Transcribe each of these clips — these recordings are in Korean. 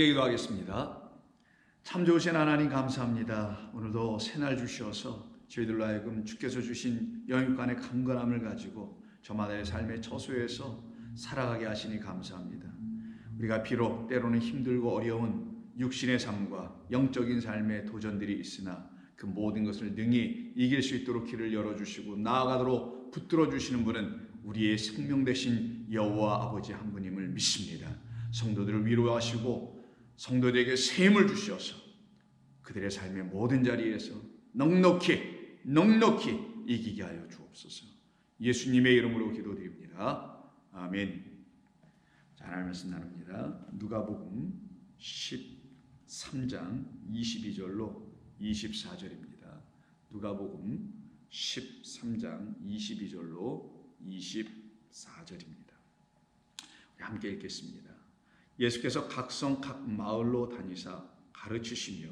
함께 기도하겠습니다. 참 좋으신 하나님 감사합니다. 오늘도 새날 주셔서 저희들로 하여금 주께서 주신 영육간의 강건함을 가지고 저마다의 삶의 처소에서 살아가게 하시니 감사합니다. 우리가 비록 때로는 힘들고 어려운 육신의 삶과 영적인 삶의 도전들이 있으나 그 모든 것을 능히 이길 수 있도록 길을 열어주시고 나아가도록 붙들어 주시는 분은 우리의 생명 되신 여호와 아버지 한 분임을 믿습니다. 성도들을 위로하시고 성도들에게 셈을 주셔서 그들의 삶의 모든 자리에서 넉넉히 넉넉히 이기게 하여 주옵소서. 예수님의 이름으로 기도드립니다. 아멘. 자, 하나님 말씀 나눕니다. 누가복음 13장 22절로 24절입니다. 누가복음 13장 22절로 24절입니다. 우리 함께 읽겠습니다. 예수께서 각 성 각 마을로 다니사 가르치시며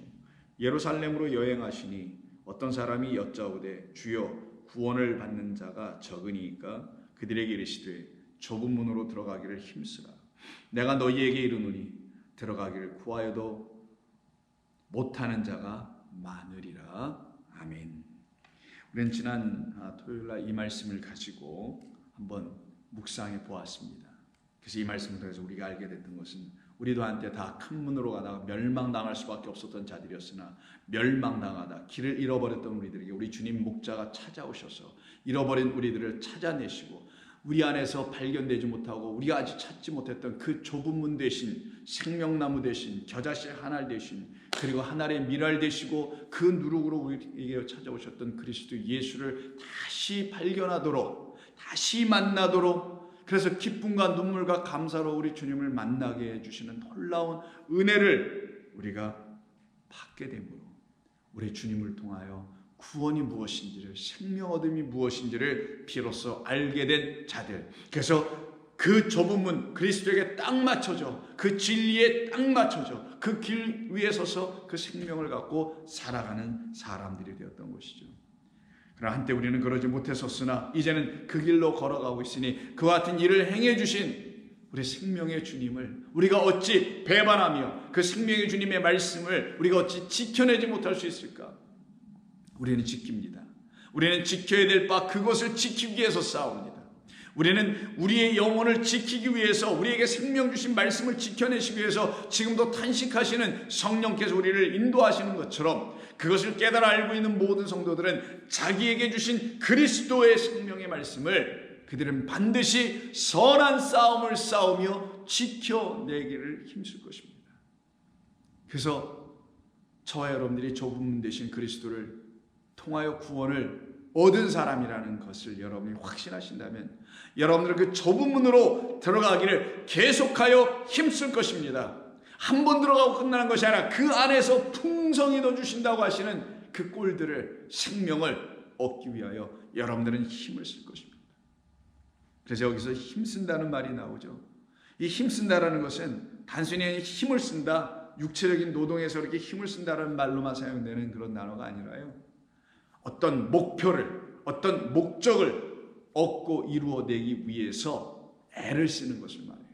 예루살렘으로 여행하시니 어떤 사람이 여짜오되 주여 구원을 받는 자가 적으니까 그들에게 이르시되 좁은 문으로 들어가기를 힘쓰라 내가 너희에게 이르노니 들어가기를 구하여도 못하는 자가 많으리라 아멘. 우리는 지난 아, 토요일 날 이 말씀을 가지고 한번 묵상해 보았습니다. 그래서 이 말씀을 통해서 우리가 알게 됐던 것은 우리도 한때 다 큰 문으로 가다가 멸망당할 수밖에 없었던 자들이었으나 멸망당하다 길을 잃어버렸던 우리들에게 우리 주님 목자가 찾아오셔서 잃어버린 우리들을 찾아내시고 우리 안에서 발견되지 못하고 우리가 아직 찾지 못했던 그 좁은 문 대신 생명나무 대신 겨자씨 하나 대신 그리고 하나의 미랄 되시고 그 누룩으로 우리에게 찾아오셨던 그리스도 예수를 다시 발견하도록 다시 만나도록 그래서 기쁨과 눈물과 감사로 우리 주님을 만나게 해주시는 놀라운 은혜를 우리가 받게 되므로 우리 주님을 통하여 구원이 무엇인지를 생명 얻음이 무엇인지를 비로소 알게 된 자들. 그래서 그 좁은 문 그리스도에게 딱 맞춰져 그 진리에 딱 맞춰져 그 길 위에 서서 그 생명을 갖고 살아가는 사람들이 되었던 것이죠. 그러나 한때 우리는 그러지 못했었으나 이제는 그 길로 걸어가고 있으니 그와 같은 일을 행해 주신 우리 생명의 주님을 우리가 어찌 배반하며 그 생명의 주님의 말씀을 우리가 어찌 지켜내지 못할 수 있을까? 우리는 지킵니다. 우리는 지켜야 될 바 그것을 지키기 위해서 싸웁니다. 우리는 우리의 영혼을 지키기 위해서 우리에게 생명 주신 말씀을 지켜내시기 위해서 지금도 탄식하시는 성령께서 우리를 인도하시는 것처럼 그것을 깨달아 알고 있는 모든 성도들은 자기에게 주신 그리스도의 생명의 말씀을 그들은 반드시 선한 싸움을 싸우며 지켜내기를 힘쓸 것입니다. 그래서 저와 여러분들이 문 대신 그리스도를 통하여 구원을 얻은 사람이라는 것을 여러분이 확신하신다면 여러분들은 그 좁은 문으로 들어가기를 계속하여 힘쓸 것입니다. 한 번 들어가고 끝나는 것이 아니라 그 안에서 풍성히 넣어주신다고 하시는 그 꼴들을 생명을 얻기 위하여 여러분들은 힘을 쓸 것입니다. 그래서 여기서 힘쓴다는 말이 나오죠. 이 힘쓴다라는 것은 단순히 힘을 쓴다, 육체적인 노동에서 이렇게 힘을 쓴다는 말로만 사용되는 그런 단어가 아니라요. 어떤 목표를, 어떤 목적을 얻고 이루어내기 위해서 애를 쓰는 것을 말해요.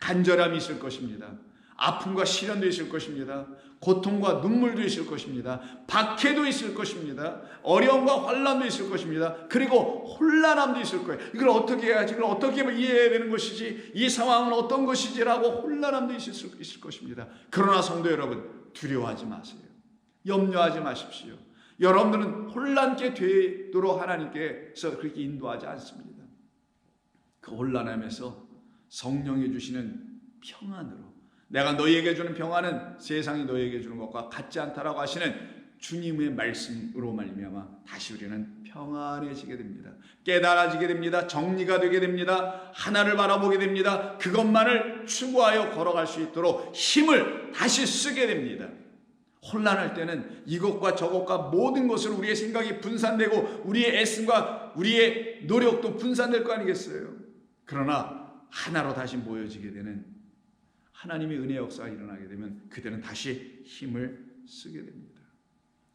간절함이 있을 것입니다. 아픔과 시련도 있을 것입니다. 고통과 눈물도 있을 것입니다. 박해도 있을 것입니다. 어려움과 환란도 있을 것입니다. 그리고 혼란함도 있을 거예요. 이걸 어떻게 해야지? 이걸 어떻게 이해해야 되는 것이지? 이 상황은 어떤 것이지라고 혼란함도 있을, 수, 있을 것입니다. 그러나 성도 여러분 두려워하지 마세요. 염려하지 마십시오. 여러분들은 혼란케 되도록 하나님께서 그렇게 인도하지 않습니다. 그 혼란함에서 성령이 주시는 평안으로 내가 너희에게 주는 평안은 세상이 너희에게 주는 것과 같지 않다라고 하시는 주님의 말씀으로 말미암아 다시 우리는 평안해지게 됩니다. 깨달아지게 됩니다. 정리가 되게 됩니다. 하나를 바라보게 됩니다. 그것만을 추구하여 걸어갈 수 있도록 힘을 다시 쓰게 됩니다. 혼란할 때는 이것과 저것과 모든 것을 우리의 생각이 분산되고 우리의 애씀과 우리의 노력도 분산될 거 아니겠어요? 그러나 하나로 다시 모여지게 되는 하나님의 은혜 역사가 일어나게 되면 그들은 다시 힘을 쓰게 됩니다.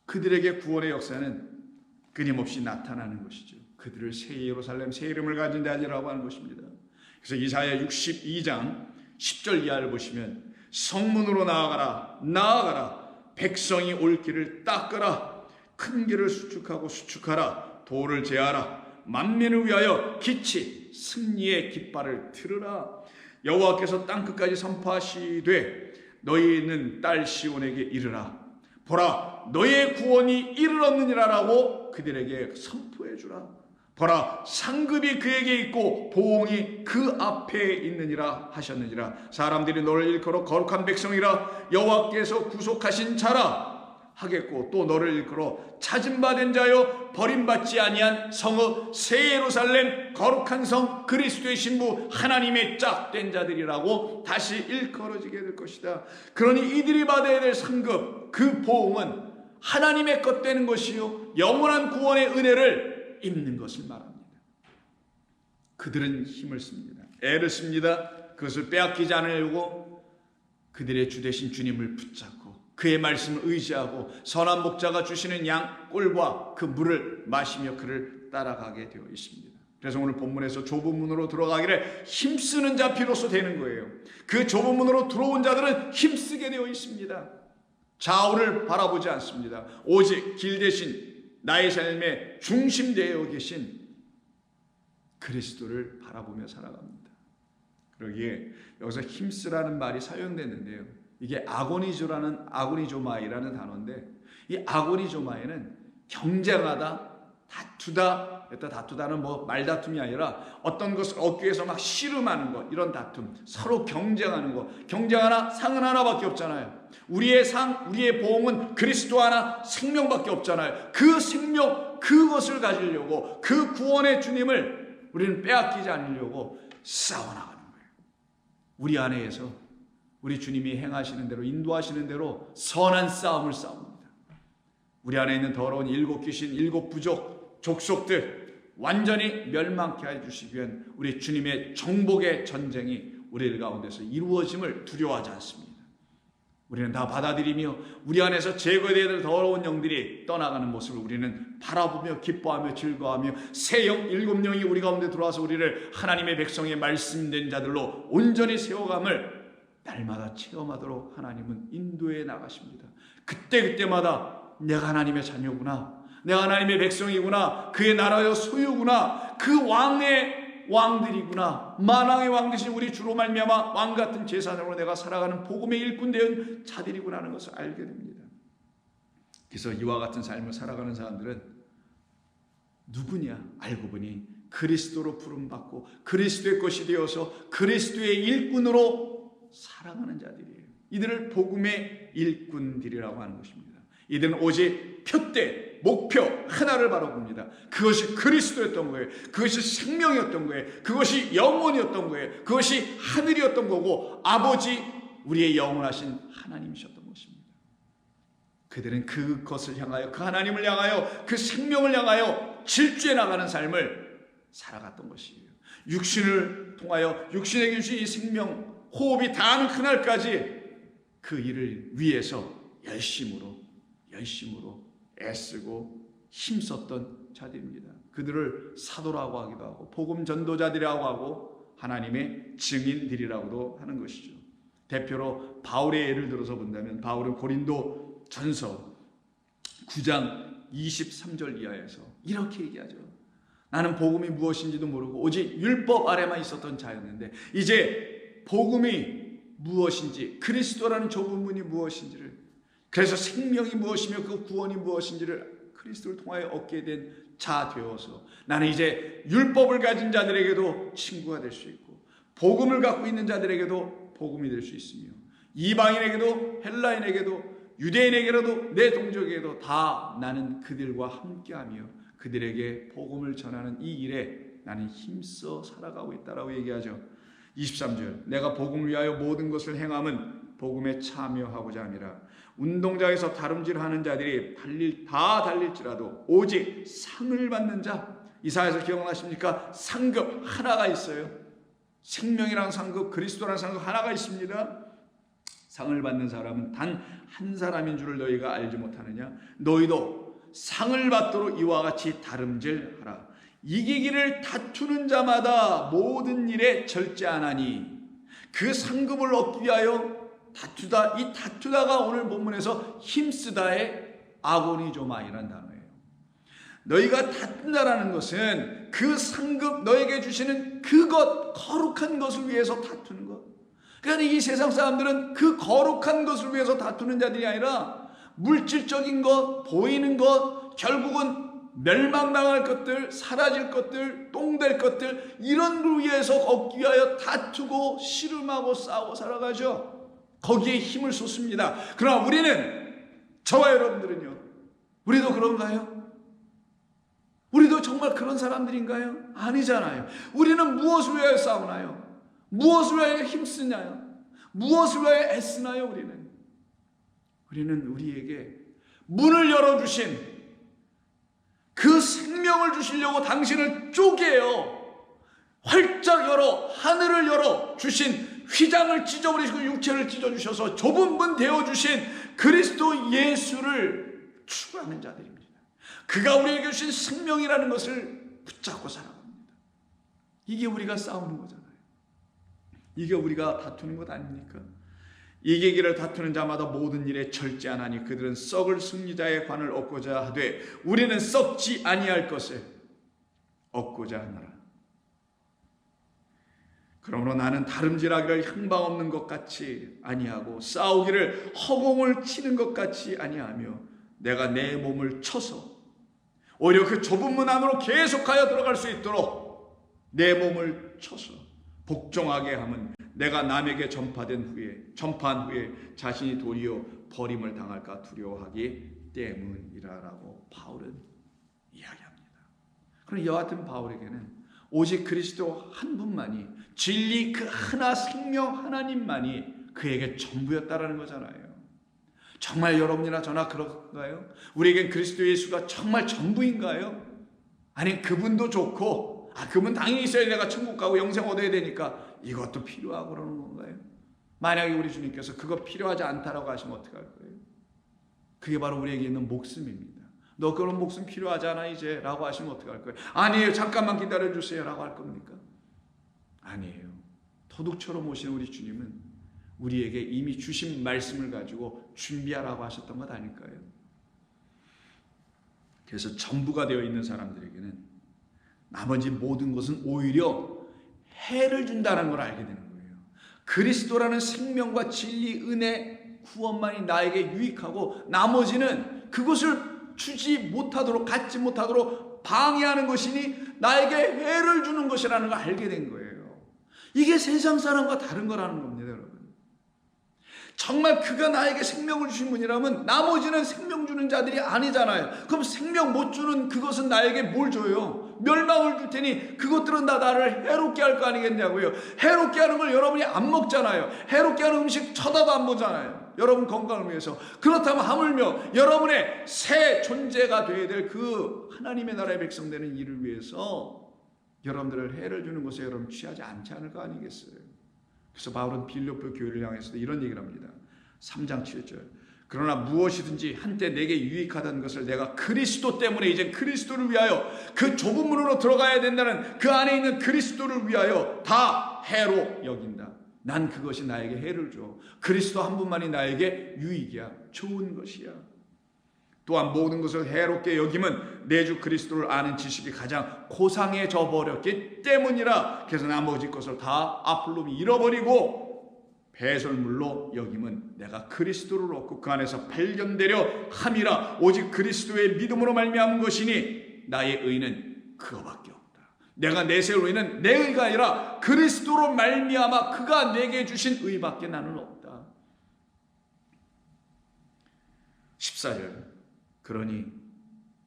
그들에게 구원의 역사는 끊임없이 나타나는 것이죠. 그들을 새 예루살렘 새 이름을 가진 데아니라고 하는 것입니다. 그래서 이사야 62장 10절 이하를 보시면 성문으로 나아가라 나아가라 백성이 올 길을 닦으라. 큰 길을 수축하고 수축하라. 돌을 제하라. 만민을 위하여 기치 승리의 깃발을 틀으라. 여호와께서 땅 끝까지 선포하시되 너희는 딸 시온에게 이르라. 보라 너의 구원이 이르렀느니라라고 그들에게 선포해 주라 보라 상급이 그에게 있고 보응이 그 앞에 있느니라 하셨느니라. 사람들이 너를 일컬어 거룩한 백성이라 여호와께서 구속하신 자라 하겠고 또 너를 일컬어 찾음받은 자여 버림받지 아니한 성읍 새 예루살렘 거룩한 성 그리스도의 신부 하나님의 짝된 자들이라고 다시 일컬어지게 될 것이다. 그러니 이들이 받아야 될 상급 그 보응은 하나님의 것 되는 것이요 영원한 구원의 은혜를 입는 것을 말합니다. 그들은 힘을 씁니다. 애를 씁니다. 그것을 빼앗기지 않으려고 그들의 주 되신 주님을 붙잡고 그의 말씀을 의지하고 선한 목자가 주시는 양 꼴과 그 물을 마시며 그를 따라가게 되어 있습니다. 그래서 오늘 본문에서 좁은 문으로 들어가기를 힘쓰는 자 비로소 되는 거예요. 그 좁은 문으로 들어온 자들은 힘쓰게 되어 있습니다. 좌우를 바라보지 않습니다. 오직 길 대신 나의 삶의 중심되어 계신 그리스도를 바라보며 살아갑니다. 그러기에 여기서 힘쓰라는 말이 사용됐는데요. 이게 아고니조라는 아고니조마이라는 단어인데 이 아고니조마이는 경쟁하다, 다투다, 일단 다투다는 뭐 말다툼이 아니라 어떤 것을 얻기 위해서 막 씨름하는 것 이런 다툼, 서로 경쟁하는 것, 경쟁 하나 상은 하나밖에 없잖아요. 우리의 상, 우리의 보험은 그리스도 하나 생명밖에 없잖아요. 그 생명, 그것을 가지려고 그 구원의 주님을 우리는 빼앗기지 않으려고 싸워나가는 거예요. 우리 안에서 우리 주님이 행하시는 대로 인도하시는 대로 선한 싸움을 싸웁니다. 우리 안에 있는 더러운 일곱 귀신, 일곱 부족, 족속들 완전히 멸망케 해 주시기 위한 우리 주님의 정복의 전쟁이 우리들 가운데서 이루어짐을 두려워하지 않습니다. 우리는 다 받아들이며 우리 안에서 제거되어야 될 더러운 영들이 떠나가는 모습을 우리는 바라보며 기뻐하며 즐거워하며 새 영, 일곱 영이 우리 가운데 들어와서 우리를 하나님의 백성의 말씀된 자들로 온전히 세워감을 날마다 체험하도록 하나님은 인도해 나가십니다. 그때그때마다 내가 하나님의 자녀구나. 내가 하나님의 백성이구나. 그의 나라의 소유구나. 그 왕의 왕들이구나. 만왕의 왕 되신 우리 주로 말미암아 왕 같은 제사장으로 내가 살아가는 복음의 일꾼 된 자들이구나 하는 것을 알게 됩니다. 그래서 이와 같은 삶을 살아가는 사람들은 누구냐 알고 보니 그리스도로 부름받고 그리스도의 것이 되어서 그리스도의 일꾼으로 살아가는 자들이에요. 이들을 복음의 일꾼들이라고 하는 것입니다. 이들은 오직 표대, 목표 하나를 바라봅니다. 그것이 그리스도였던 거예요. 그것이 생명이었던 거예요. 그것이 영원이었던 거예요. 그것이 하늘이었던 거고 아버지 우리의 영원하신 하나님이셨던 것입니다. 그들은 그것을 향하여 그 하나님을 향하여 그 생명을 향하여 질주해 나가는 삶을 살아갔던 것이에요. 육신을 통하여 육신에게 주신 이 생명 호흡이 닿는 그날까지 그 일을 위해서 열심으로 열심으로 애쓰고 힘썼던 자들입니다. 그들을 사도라고 하기도 하고 복음 전도자들이라고 하고 하나님의 증인들이라고도 하는 것이죠. 대표로 바울의 예를 들어서 본다면 바울은 고린도 전서 9장 23절 이하에서 이렇게 얘기하죠. 나는 복음이 무엇인지도 모르고 오직 율법 아래만 있었던 자였는데 이제 복음이 무엇인지 그리스도라는 좁은 문이 무엇인지를 그래서 생명이 무엇이며 그 구원이 무엇인지를 그리스도를 통하여 얻게 된 자 되어서 나는 이제 율법을 가진 자들에게도 친구가 될 수 있고 복음을 갖고 있는 자들에게도 복음이 될 수 있으며 이방인에게도 헬라인에게도 유대인에게라도 내 동족에게도 다 나는 그들과 함께하며 그들에게 복음을 전하는 이 일에 나는 힘써 살아가고 있다라고 얘기하죠. 23절 내가 복음을 위하여 모든 것을 행함은 복음에 참여하고자 함이라 운동장에서 다름질하는 자들이 달릴 다 달릴지라도 오직 상을 받는 자 이사에서 기억나십니까? 상급 하나가 있어요. 생명이란 상급, 그리스도란 상급 하나가 있습니다. 상을 받는 사람은 단 한 사람인 줄을 너희가 알지 못하느냐? 너희도 상을 받도록 이와 같이 다름질하라. 이기기를 다투는 자마다 모든 일에 절제하나니 그 상급을 얻기 위하여 다투다 이 다투다가 오늘 본문에서 힘쓰다의 아고니조마이라는 단어예요. 너희가 다툰다라는 것은 그 상급 너에게 주시는 그것 거룩한 것을 위해서 다투는 것. 그러니까 이 세상 사람들은 그 거룩한 것을 위해서 다투는 자들이 아니라 물질적인 것, 보이는 것, 결국은 멸망당할 것들, 사라질 것들, 똥될 것들 이런 걸 위해서 걷기 위하여 다투고 씨름하고 싸워 살아가죠. 거기에 힘을 쏟습니다. 그러나 우리는 저와 여러분들은요. 우리도 그런가요? 우리도 정말 그런 사람들인가요? 아니잖아요. 우리는 무엇을 위하여 싸우나요? 무엇을 위하여 힘쓰나요? 무엇을 위하여 애쓰나요? 우리는 우리는 우리에게 문을 열어 주신 그 생명을 주시려고 당신을 쪼개요. 활짝 열어 하늘을 열어 주신 휘장을 찢어버리시고 육체를 찢어주셔서 좁은 문 되어주신 그리스도 예수를 추구하는 자들입니다. 그가 우리에게 주신 생명이라는 것을 붙잡고 살아갑니다. 이게 우리가 싸우는 거잖아요. 이게 우리가 다투는 것 아닙니까? 이 계기를 다투는 자마다 모든 일에 절제하나니 그들은 썩을 승리자의 관을 얻고자 하되 우리는 썩지 아니할 것을 얻고자 하노라. 그러므로 나는 다름질하기를 향방 없는 것 같이 아니하고 싸우기를 허공을 치는 것 같이 아니하며 내가 내 몸을 쳐서 오히려 그 좁은 문 안으로 계속하여 들어갈 수 있도록 내 몸을 쳐서 복종하게 함은 내가 남에게 전파된 후에 전파한 후에 자신이 도리어 버림을 당할까 두려워하기 때문이라라고 바울은 이야기합니다. 그럼 여하 튼 바울에게는 오직 그리스도 한 분만이 진리 그 하나 생명 하나님만이 그에게 전부였다라는 거잖아요. 정말 여러분이나 저나 그런가요? 우리에겐 그리스도 예수가 정말 전부인가요? 아니 그분도 좋고 아 그분 당연히 있어야 내가 천국 가고 영생 얻어야 되니까 이것도 필요하고 그러는 건가요? 만약에 우리 주님께서 그거 필요하지 않다라고 하시면 어떡할 거예요? 그게 바로 우리에게 있는 목숨입니다. 너 그런 목숨 필요하지 않아 이제 라고 하시면 어떡할 거예요? 아니에요. 잠깐만 기다려 주세요 라고 할 겁니까? 아니에요. 도둑처럼 오신 우리 주님은 우리에게 이미 주신 말씀을 가지고 준비하라고 하셨던 것 아닐까요? 그래서 전부가 되어 있는 사람들에게는 나머지 모든 것은 오히려 해를 준다는 걸 알게 되는 거예요. 그리스도라는 생명과 진리, 은혜, 구원만이 나에게 유익하고 나머지는 그것을 주지 못하도록 갖지 못하도록 방해하는 것이니 나에게 해를 주는 것이라는 걸 알게 된 거예요. 이게 세상 사람과 다른 거라는 겁니다, 여러분. 정말 그가 나에게 생명을 주신 분이라면 나머지는 생명 주는 자들이 아니잖아요. 그럼 생명 못 주는 그것은 나에게 뭘 줘요? 멸망을 줄 테니 그것들은 다 나를 해롭게 할 거 아니겠냐고요. 해롭게 하는 걸 여러분이 안 먹잖아요. 해롭게 하는 음식 쳐다도 안 보잖아요. 여러분 건강을 위해서. 그렇다면 하물며 여러분의 새 존재가 되어야 될 그 하나님의 나라의 백성 되는 일을 위해서 여러분들을 해를 주는 것에 여러분 취하지 않지 않을 거 아니겠어요. 그래서 바울은 빌립보 교회를 향해서도 이런 얘기를 합니다. 3장 7절. 그러나 무엇이든지 한때 내게 유익하던 것을 내가 그리스도 때문에 이제 그리스도를 위하여 그 좁은 문으로 들어가야 된다는 그 안에 있는 그리스도를 위하여 다 해로 여긴다. 난 그것이 나에게 해를 줘. 그리스도 한 분만이 나에게 유익이야. 좋은 것이야. 또한 모든 것을 해롭게 여김은 내 주 그리스도를 아는 지식이 가장 고상해져 버렸기 때문이라. 그래서 나머지 것을 다 앞으로 잃어버리고 배설물로 여김은 내가 그리스도를 얻고 그 안에서 발견되려 함이라. 오직 그리스도의 믿음으로 말미암은 것이니 나의 의는 그거밖에 없다. 내가 내세울 의는 내 의가 아니라 그리스도로 말미암아 그가 내게 주신 의밖에 나는 없다. 14절 그러니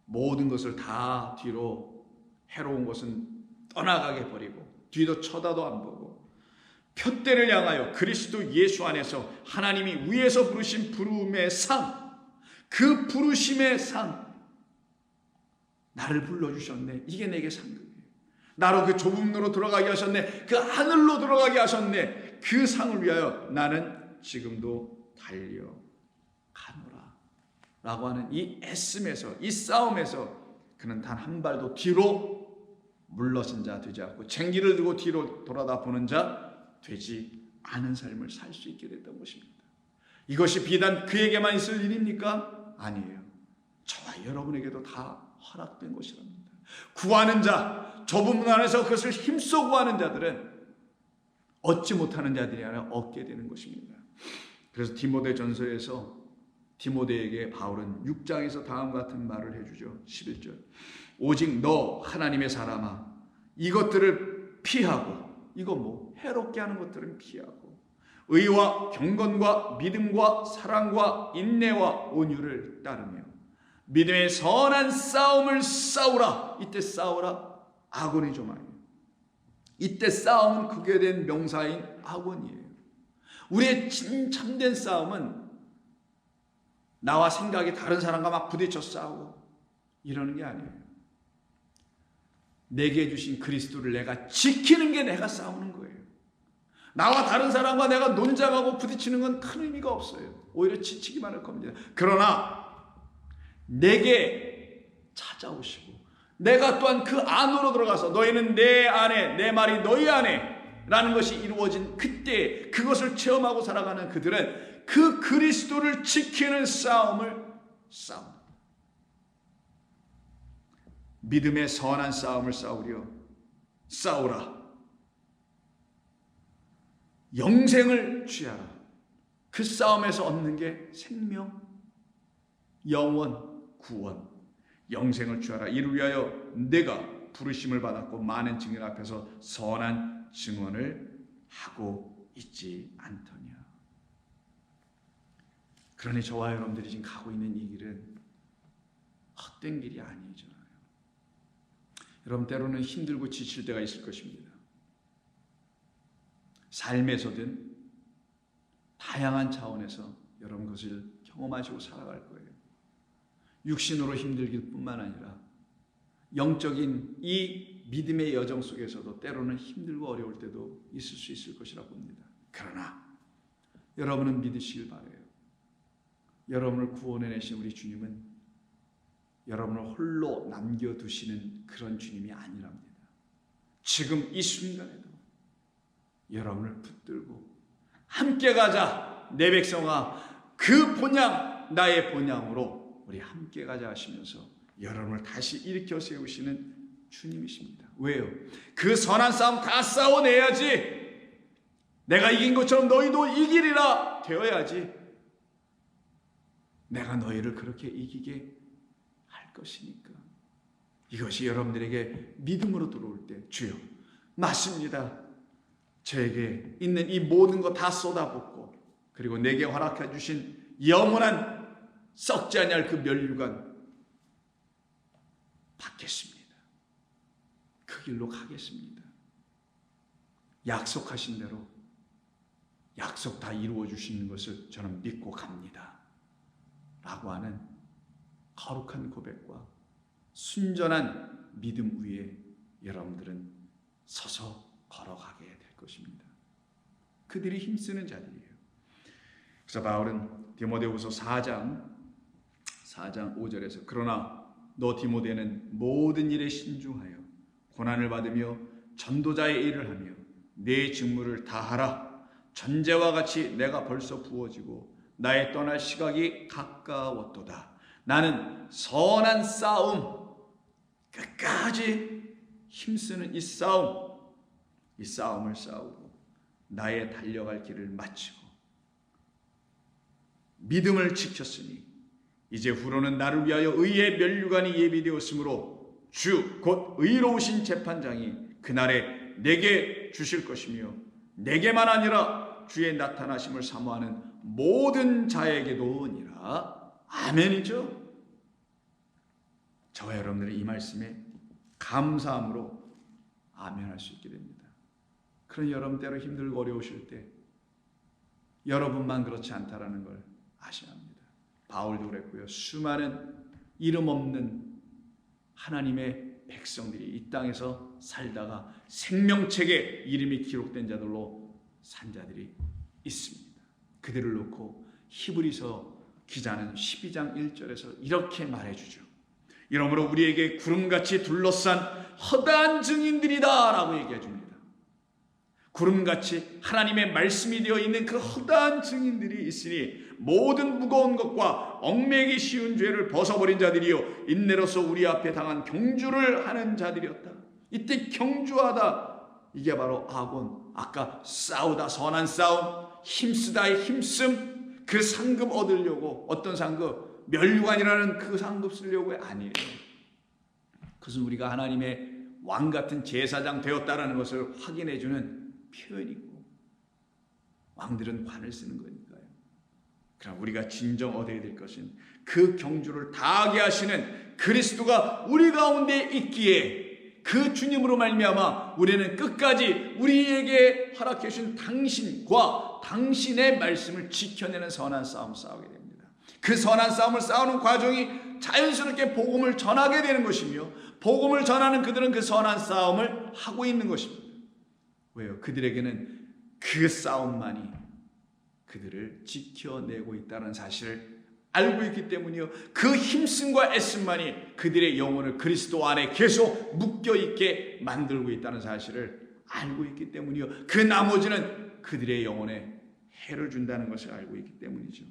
모든 것을 다 뒤로 해로운 것은 떠나가게 버리고 뒤도 쳐다도 안 보고 표대를 향하여 그리스도 예수 안에서 하나님이 위에서 부르신 부름의 상, 그 부르심의 상, 나를 불러주셨네. 이게 내게 상급이에요. 나로 그 좁은 문으로 들어가게 하셨네. 그 하늘로 들어가게 하셨네. 그 상을 위하여 나는 지금도 달려가노라. 라고 하는 이 애씀에서, 이 싸움에서 그는 단 한 발도 뒤로 물러선 자 되지 않고 쟁기를 들고 뒤로 돌아다 보는 자 되지 않은 삶을 살 수 있게 됐던 것입니다. 이것이 비단 그에게만 있을 일입니까? 아니에요. 저와 여러분에게도 다 허락된 것이랍니다. 구하는 자, 좁은 문 안에서 그것을 힘써 구하는 자들은 얻지 못하는 자들이 아니라 얻게 되는 것입니다. 그래서 디모데 전서에서 디모데에게 바울은 6장에서 다음 같은 말을 해주죠. 11절. 오직 너 하나님의 사람아 이것들을 피하고 이거 뭐 해롭게 하는 것들은 피하고 의와 경건과 믿음과 사랑과 인내와 온유를 따르며 믿음의 선한 싸움을 싸우라. 이때 싸우라. 아곤이 좀 아니에요. 이때 싸움은 그게 된 명사인 아곤이에요. 우리의 진 참된 싸움은 나와 생각이 다른 사람과 막 부딪혀 싸우고 이러는 게 아니에요. 내게 주신 그리스도를 내가 지키는 게 내가 싸우는 거예요. 나와 다른 사람과 내가 논쟁하고 부딪히는 건 큰 의미가 없어요. 오히려 지치기만 할 겁니다. 그러나 내게 찾아오시고 내가 또한 그 안으로 들어가서 너희는 내 안에 내 말이 너희 안에 라는 것이 이루어진 그때 그것을 체험하고 살아가는 그들은 그 그리스도를 지키는 싸움을 싸웁니다. 믿음의 선한 싸움을 싸우려 싸우라. 영생을 취하라. 그 싸움에서 얻는 게 생명, 영원, 구원, 영생을 취하라. 이를 위하여 내가 부르심을 받았고 많은 증인 앞에서 선한 증언을 하고 있지 않더냐. 그러니 저와 여러분들이 지금 가고 있는 이 길은 헛된 길이 아니잖아요. 여러분 때로는 힘들고 지칠 때가 있을 것입니다. 삶에서든 다양한 차원에서 여러분 것을 경험하시고 살아갈 거예요. 육신으로 힘들길 뿐만 아니라 영적인 이 믿음의 여정 속에서도 때로는 힘들고 어려울 때도 있을 수 있을 것이라 봅니다. 그러나 여러분은 믿으시길 바래요. 여러분을 구원해내신 우리 주님은 여러분을 홀로 남겨두시는 그런 주님이 아니랍니다. 지금 이 순간에도 여러분을 붙들고 함께 가자 내 백성아 그 본향 나의 본향으로 우리 함께 가자 하시면서 여러분을 다시 일으켜 세우시는 주님이십니다. 왜요? 그 선한 싸움 다 싸워내야지 내가 이긴 것처럼 너희도 이기리라 되어야지 내가 너희를 그렇게 이기게 할 것이니까 이것이 여러분들에게 믿음으로 들어올 때 주여 맞습니다. 저에게 있는 이 모든 것다 쏟아붓고 그리고 내게 허락해 주신 영원한 썩지 아니할 그 멸류관 받겠습니다. 그 길로 가겠습니다. 약속하신 대로 약속 다 이루어 주시는 것을 저는 믿고 갑니다. 라고 하는 거룩한 고백과 순전한 믿음 위에 여러분들은 서서 걸어가게 될 것입니다. 그들이 힘쓰는 자들이에요. 그래서 바울은 디모데후서 4장 4장 5절에서 그러나 너 디모데는 모든 일에 신중하여 고난을 받으며 전도자의 일을 하며 내 직무를 다하라. 전제와 같이 내가 벌써 부어지고 나의 떠날 시각이 가까웠도다. 나는 선한 싸움 끝까지 힘쓰는 이 싸움 이 싸움을 싸우고 나의 달려갈 길을 마치고 믿음을 지켰으니 이제 후로는 나를 위하여 의의 면류관이 예비되었으므로 주 곧 의로우신 재판장이 그날에 내게 주실 것이며 내게만 아니라 주의 나타나심을 사모하는 모든 자에게도니라 아멘이죠. 저와 여러분들이 이 말씀에 감사함으로 아멘할 수 있게 됩니다. 그런 여러분 때로 힘들고 어려우실 때 여러분만 그렇지 않다라는 걸 아셔야 합니다. 바울도 그랬고요. 수많은 이름 없는 하나님의 백성들이 이 땅에서 살다가 생명책에 이름이 기록된 자들로 산 자들이 있습니다. 그들을 놓고 히브리서 기자는 12장 1절에서 이렇게 말해주죠. 이러므로 우리에게 구름같이 둘러싼 허다한 증인들이다 라고 얘기해 줍니다. 구름같이 하나님의 말씀이 되어 있는 그 허다한 증인들이 있으니 모든 무거운 것과 얽매기 쉬운 죄를 벗어버린 자들이요 인내로서 우리 앞에 당한 경주를 하는 자들이었다. 이때 경주하다 이게 바로 아곤 아까 싸우다 선한 싸움 힘쓰다의 힘씀 그 상급 얻으려고 어떤 상급 멸류관이라는 그 상급 쓰려고 아니에요. 그것은 우리가 하나님의 왕 같은 제사장 되었다라는 것을 확인해 주는 표현이고 왕들은 관을 쓰는 거니까요. 그럼 우리가 진정 얻어야 될 것은 그 경주를 다하게 하시는 그리스도가 우리 가운데 있기에 그 주님으로 말미암아 우리는 끝까지 우리에게 허락해 주신 당신과 당신의 말씀을 지켜내는 선한 싸움 싸우게 됩니다. 그 선한 싸움을 싸우는 과정이 자연스럽게 복음을 전하게 되는 것이며 복음을 전하는 그들은 그 선한 싸움을 하고 있는 것입니다. 왜요? 그들에게는 그 싸움만이 그들을 지켜내고 있다는 사실을 알고 있기 때문이요. 그 힘씀과 애씀만이 그들의 영혼을 그리스도 안에 계속 묶여 있게 만들고 있다는 사실을 알고 있기 때문이요. 그 나머지는 그들의 영혼에 해를 준다는 것을 알고 있기 때문이죠.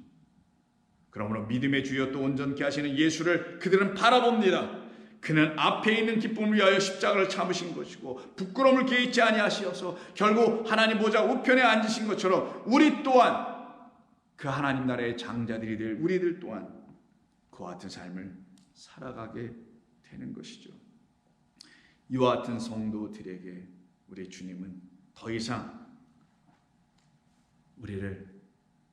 그러므로 믿음의 주여 또 온전케 하시는 예수를 그들은 바라봅니다. 그는 앞에 있는 기쁨을 위하여 십자가를 참으신 것이고 부끄러움을 개의치 아니하시어서 결국 하나님 보좌 우편에 앉으신 것처럼 우리 또한 그 하나님 나라의 장자들이 될 우리들 또한 그와 같은 삶을 살아가게 되는 것이죠. 이와 같은 성도들에게 우리 주님은 더 이상 우리를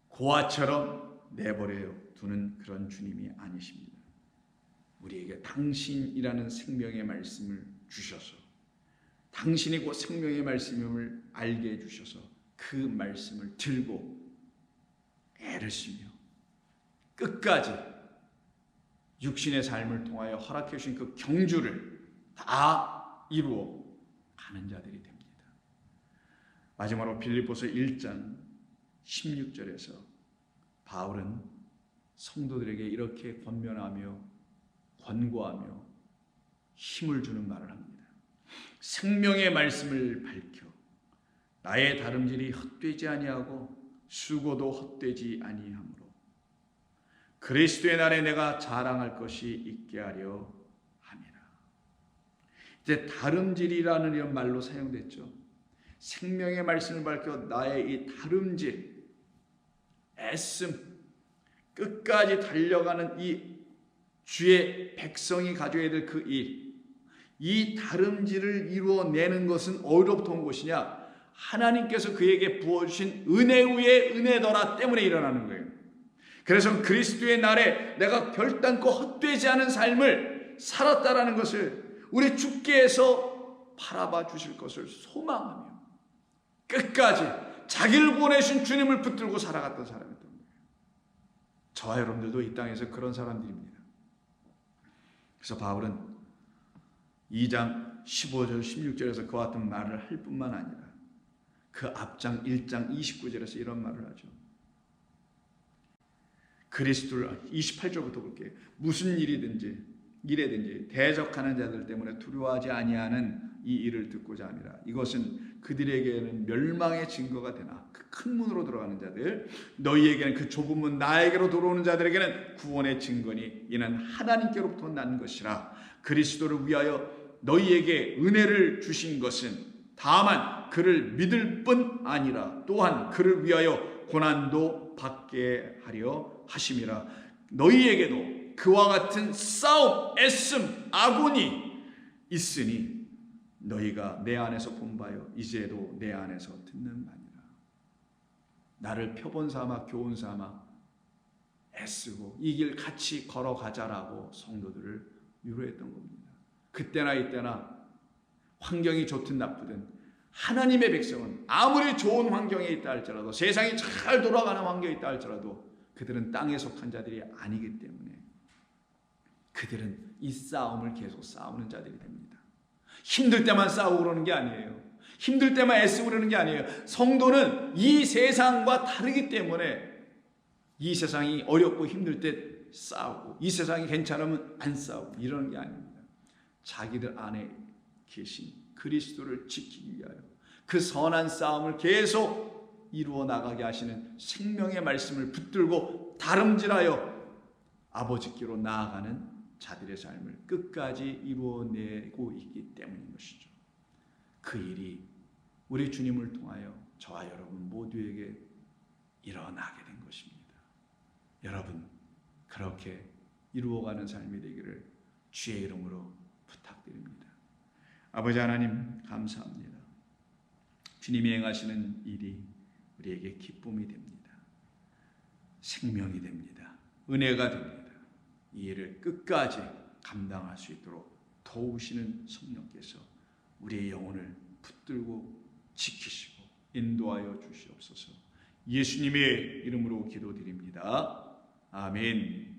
고아처럼 내버려 두는 그런 주님이 아니십니다. 우리에게 당신이라는 생명의 말씀을 주셔서 당신이 곧 생명의 말씀임을 알게 해주셔서 그 말씀을 들고 애를 쓰며 끝까지 육신의 삶을 통하여 허락해 주신 그 경주를 다 이루어 가는 자들이 됩니다. 마지막으로 빌립보서 1장 16절에서 바울은 성도들에게 이렇게 권면하며 권고하며 힘을 주는 말을 합니다. 생명의 말씀을 밝혀 나의 다름질이 헛되지 아니하고 수고도 헛되지 아니하므로 그리스도의 날에 내가 자랑할 것이 있게 하려 함이라. 이제 다름질이라는 이런 말로 사용됐죠. 생명의 말씀을 밝혀 나의 이 다름질, 애씀, 끝까지 달려가는 이 주의 백성이 가져야 될 그 일, 이 다름질을 이루어내는 것은 어디로부터 온 것이냐? 하나님께서 그에게 부어주신 은혜 위에 은혜더라 때문에 일어나는 거예요. 그래서 그리스도의 날에 내가 결단코 헛되지 않은 삶을 살았다라는 것을 우리 주께서 바라봐 주실 것을 소망하며 끝까지 자기를 보내신 주님을 붙들고 살아갔던 사람이었던 거예요. 저와 여러분들도 이 땅에서 그런 사람들입니다. 그래서 바울은 2장 15절 16절에서 그와 같은 말을 할 뿐만 아니라 그 앞장 1장 29절에서 이런 말을 하죠. 그리스도를 28절부터 볼게요. 무슨 일이든지 일에든지 대적하는 자들 때문에 두려워하지 아니하는 이 일을 듣고자 합니다. 이것은 그들에게는 멸망의 증거가 되나 그 큰 문으로 들어가는 자들 너희에게는 그 좁은 문 나에게로 들어오는 자들에게는 구원의 증거니 이는 하나님께로부터 난 것이라 그리스도를 위하여 너희에게 은혜를 주신 것은 다만 그를 믿을 뿐 아니라 또한 그를 위하여 고난도 받게 하려 하심이라 너희에게도 그와 같은 싸움, 애씀, 아곤이 있으니 너희가 내 안에서 본 바요 이제도 내 안에서 듣는 바니라 나를 표본 삼아 교훈 삼아 애쓰고 이 길 같이 걸어가자라고 성도들을 유로했던 겁니다. 그때나 이때나 환경이 좋든 나쁘든 하나님의 백성은 아무리 좋은 환경에 있다 할지라도 세상이 잘 돌아가는 환경에 있다 할지라도 그들은 땅에 속한 자들이 아니기 때문에 그들은 이 싸움을 계속 싸우는 자들이 됩니다. 힘들 때만 싸우고 그러는 게 아니에요. 힘들 때만 애쓰고 그러는 게 아니에요. 성도는 이 세상과 다르기 때문에 이 세상이 어렵고 힘들 때 싸우고 이 세상이 괜찮으면 안 싸우고 이러는 게 아닙니다. 자기들 안에 계신 그리스도를 지키기 위하여 그 선한 싸움을 계속 이루어 나가게 하시는 생명의 말씀을 붙들고 다름질하여 아버지께로 나아가는 자들의 삶을 끝까지 이루어내고 있기 때문인 것이죠. 그 일이 우리 주님을 통하여 저와 여러분 모두에게 일어나게 된 것입니다. 여러분 그렇게 이루어가는 삶이 되기를 주의 이름으로 부탁드립니다. 아버지 하나님 감사합니다. 주님이 행하시는 일이 우리에게 기쁨이 됩니다. 생명이 됩니다. 은혜가 됩니다. 이 일을 끝까지 감당할 수 있도록 도우시는 성령께서 우리의 영혼을 붙들고 지키시고 인도하여 주시옵소서. 예수님의 이름으로 기도드립니다. 아멘.